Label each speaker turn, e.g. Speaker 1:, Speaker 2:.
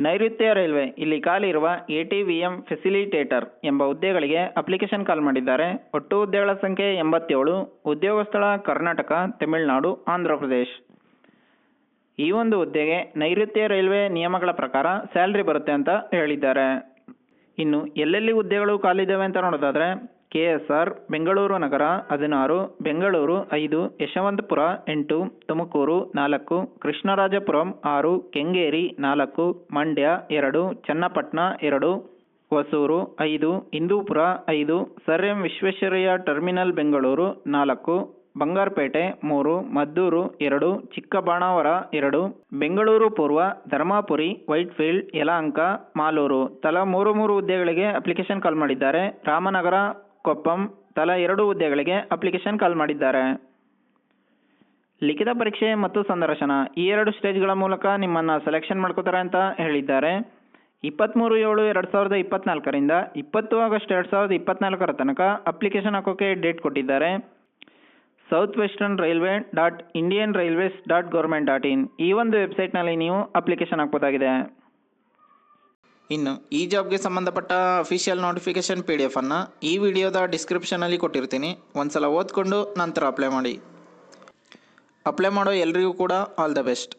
Speaker 1: ನೈಋತ್ಯ ರೈಲ್ವೆ ಇಲ್ಲಿ ಖಾಲಿ ಇರುವ A T V M facilitator ಎಂಬ ಹುದ್ದೆಗಳಿಗೆ ಅಪ್ಲಿಕೇಶನ್ ಕಾಲ್ ಮಾಡಿದ್ದಾರೆ. ಒಟ್ಟು ಹುದ್ದೆಗಳ ಸಂಖ್ಯೆ ಎಂಬತ್ತೇಳು. ಉದ್ಯೋಗ ಸ್ಥಳ ಕರ್ನಾಟಕ, ತಮಿಳುನಾಡು, ಆಂಧ್ರ ಪ್ರದೇಶ್. ಈ ಒಂದು ಹುದ್ದೆಗೆ ನೈಋತ್ಯ ರೈಲ್ವೆ ನಿಯಮಗಳ ಪ್ರಕಾರ ಸ್ಯಾಲ್ರಿ ಬರುತ್ತೆ ಅಂತ ಹೇಳಿದ್ದಾರೆ. ಇನ್ನು ಎಲ್ಲೆಲ್ಲಿ ಹುದ್ದೆಗಳು ಖಾಲಿದ್ದಾವೆ ಅಂತ ನೋಡೋದಾದ್ರೆ ಕೆ ಎಸ್ ಆರ್ ಬೆಂಗಳೂರು ನಗರ ಹದಿನಾರು, ಬೆಂಗಳೂರು ಐದು, ಯಶವಂತಪುರ ಎಂಟು, ತುಮಕೂರು ನಾಲ್ಕು, ಕೃಷ್ಣರಾಜಪುರಂ ಆರು, ಕೆಂಗೇರಿ ನಾಲ್ಕು, ಮಂಡ್ಯ ಎರಡು, ಚನ್ನಪಟ್ಟಣ ಎರಡು, ಹೊಸೂರು ಐದು ಹಿಂದೂಪುರ ಐದು sir M Visvesvaraya terminal Bengaluru ನಾಲ್ಕು, ಬಂಗಾರಪೇಟೆ ಮೂರು, ಮದ್ದೂರು ಎರಡು, ಚಿಕ್ಕಬಾಣಾವರ ಎರಡು, ಬೆಂಗಳೂರು ಪೂರ್ವ, ಧರ್ಮಾಪುರಿ, ವೈಟ್ಫೀಲ್ಡ್, ಯಲಹಂಕ, ಮಾಲೂರು. ತಲಾ ಮೂರು ಮೂರು ಹುದ್ದೆಗಳಿಗೆ ಅಪ್ಲಿಕೇಶನ್ ಕಾಲ್ ಮಾಡಿದ್ದಾರೆ. ರಾಮನಗರ ಕೊಪ್ಪಂ ತಲಾ ಎರಡು ಹುದ್ದೆಗಳಿಗೆ ಅಪ್ಲಿಕೇಶನ್ ಕಾಲ್ ಮಾಡಿದ್ದಾರೆ. ಲಿಖಿತ ಪರೀಕ್ಷೆ ಮತ್ತು ಸಂದರ್ಶನ ಈ ಎರಡು ಸ್ಟೇಜ್ಗಳ ಮೂಲಕ ನಿಮ್ಮನ್ನು ಸೆಲೆಕ್ಷನ್ ಮಾಡ್ಕೋತಾರೆ ಅಂತ ಹೇಳಿದ್ದಾರೆ. ಇಪ್ಪತ್ತ್ಮೂರು ಏಳು ಎರಡು ಸಾವಿರದ ಇಪ್ಪತ್ತ್ನಾಲ್ಕರಿಂದ ಇಪ್ಪತ್ತು ಆಗಸ್ಟ್ ಎರಡು ಸಾವಿರದ ಇಪ್ಪತ್ತ್ನಾಲ್ಕರ ತನಕ ಅಪ್ಲಿಕೇಶನ್ ಹಾಕೋಕ್ಕೆ ಡೇಟ್ ಕೊಟ್ಟಿದ್ದಾರೆ. South western railway dot Indian railways dot government dot in ಈ ಒಂದು ವೆಬ್ಸೈಟ್ನಲ್ಲಿ ನೀವು ಅಪ್ಲಿಕೇಶನ್ ಹಾಕ್ಬೋದಾಗಿದೆ. ಇನ್ನು ಈ ಜಾಬ್ಗೆ ಸಂಬಂಧಪಟ್ಟ ಅಫಿಷಿಯಲ್ ನೋಟಿಫಿಕೇಶನ್ ಪಿ ಡಿ ಎಫನ್ನು ಈ ವಿಡಿಯೋದ ಡಿಸ್ಕ್ರಿಪ್ಷನಲ್ಲಿ ಕೊಟ್ಟಿರ್ತೀನಿ. ಒಂದು ಸಲ ಓದ್ಕೊಂಡು ನಂತರ ಅಪ್ಲೈ ಮಾಡಿ. ಅಪ್ಲೈ ಮಾಡೋ ಎಲ್ರಿಗೂ ಕೂಡ ಆಲ್ ದ ಬೆಸ್ಟ್